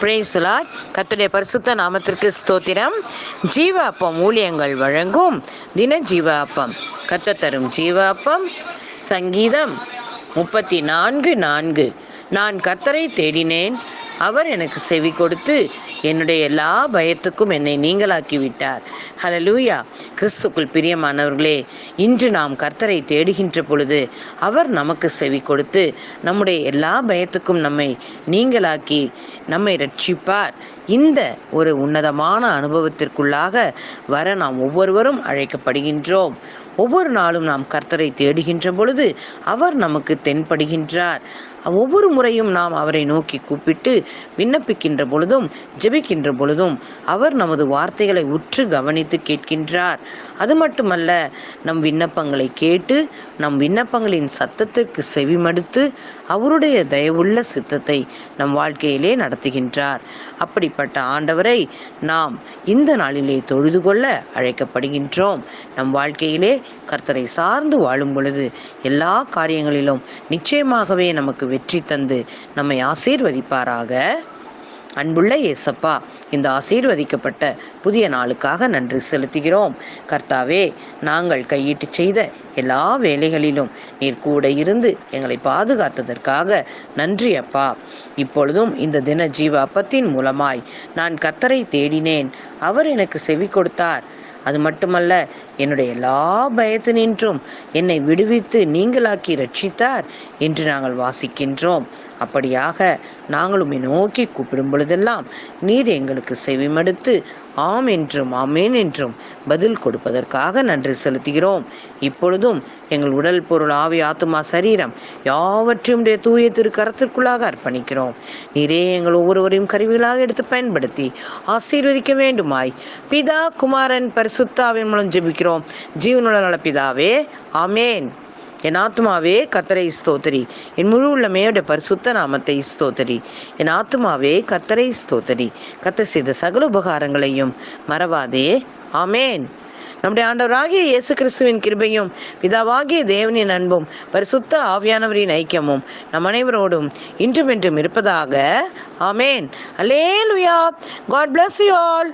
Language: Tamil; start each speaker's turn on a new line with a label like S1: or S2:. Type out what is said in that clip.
S1: பிரேஸ்லாட் கத்துடைய பரிசுத்த நாமத்திற்கு ஸ்தோத்திரம். ஜீவ அப்பம் ஊழியங்கள் வழங்கும் தின ஜீவ அப்பம் கத்த தரும் ஜீவ அப்பம் சங்கீதம் முப்பத்தி நான்கு நான்கு. நான் கத்தரை தேடினேன் அவர் எனக்கு செவி கொடுத்து என்னுடைய எல்லா பயத்துக்கும் என்னை நீங்களாக்கி விட்டார் ஹலலூயா கிறிஸ்துக்குள் பிரியமானவர்களே இன்று நாம் கர்த்தரை தேடுகின்ற பொழுது அவர் நமக்கு செவி கொடுத்து நம்முடைய எல்லா பயத்துக்கும் நம்மை நீங்களாக்கி நம்மை ரட்சிப்பார். இந்த ஒரு உன்னதமான அனுபவத்திற்குள்ளாக வர நாம் ஒவ்வொருவரும் அழைக்கப்படுகின்றோம். ஒவ்வொரு நாளும் நாம் கர்த்தரை தேடுகின்ற பொழுது அவர் நமக்கு தென்படுகின்றார். ஒவ்வொரு முறையும் நாம் அவரை நோக்கி கூப்பிட்டு விண்ணப்பிக்கின்ற பொழுதும் ஜெபிக்கின்ற பொழுதும் அவர் நமது வார்த்தைகளை உற்று கவனித்து கேட்கின்றார். அது மட்டுமல்ல நம் விண்ணப்பங்களை கேட்டு நம் விண்ணப்பங்களின் சத்தத்திற்கு செவிமடுத்து அவருடைய தயவுள்ள சித்தத்தை நம் வாழ்க்கையிலே நடத்துகின்றார். அப்படிப்பட்ட ஆண்டவரை நாம் இந்த நாளிலே தொழுது கொள்ள அழைக்கப்படுகின்றோம். நம் வாழ்க்கையிலே கர்த்தரை சார்ந்து வாழும் பொழுது எல்லா காரியங்களிலும் நிச்சயமாகவே நமக்கு வெற்றி தந்து நம்மை ஆசீர்வதிப்பாராக. அன்புள்ள ஏசப்பா இந்த ஆசீர்வதிக்கப்பட்ட புதிய நாளுக்காக நன்றி செலுத்துகிறோம். கர்த்தாவே நாங்கள் கையிட்டு செய்த எல்லா வேலைகளிலும் நீர் கூட இருந்து எங்களை பாதுகாத்ததற்காக நன்றி அப்பா. இப்பொழுதும் இந்த தின ஜீவ அப்பத்தின் மூலமாய் நான் கர்த்தரை தேடினேன். அவர் எனக்கு செவி கொடுத்தார். அது மட்டுமல்ல என்னுடைய எல்லா பயத்தினின்றும் என்னை விடுவித்து நீங்களாக்கி ரட்சித்தார் என்று நாங்கள் வாசிக்கின்றோம். அப்படியாக நாங்களும் நோக்கி கூப்பிடும் பொழுதெல்லாம் நீர் எங்களுக்கு செவிமடுத்து ஆம் என்றும் ஆமேன் என்றும் பதில் கொடுப்பதற்காக நன்றி செலுத்துகிறோம். இப்பொழுதும் எங்கள் உடல் பொருள் ஆவி ஆத்துமா சரீரம் யாவற்றையுடைய தூய திரு கரத்திற்குள்ளாக அர்ப்பணிக்கிறோம். நீரே எங்கள் ஒவ்வொருவரையும் கருவிகளாக எடுத்து பயன்படுத்தி ஆசீர்வதிக்க வேண்டுமாய். பிதா குமாரன் பரிசுத்தாவின் மூலம் ஜெபிக்கிறோம். ஜீவனுள்ள நல பிதாவே ஆமேன். என் ஆத்மாவே கத்தரை ஸ்தோத்தரி. என் முழு உள்ளமையோட பரிசுத்த நாமத்தை ஸ்தோத்தரி. என் ஆத்மாவே கத்தரை ஸ்தோத்தரி. கத்த செய்த சகல உபகாரங்களையும் மறவாதே. ஆமேன். நம்முடைய ஆண்டவராகிய இயேசு கிறிஸ்துவின் கிருபையும் பிதாவாகிய தேவனின் அன்பும் பரிசுத்த ஆவியானவரின் ஐக்கியமும் நம் அனைவரோடும் இன்றும் என்றும் இருப்பதாக. ஆமேன். Alleluia God bless you all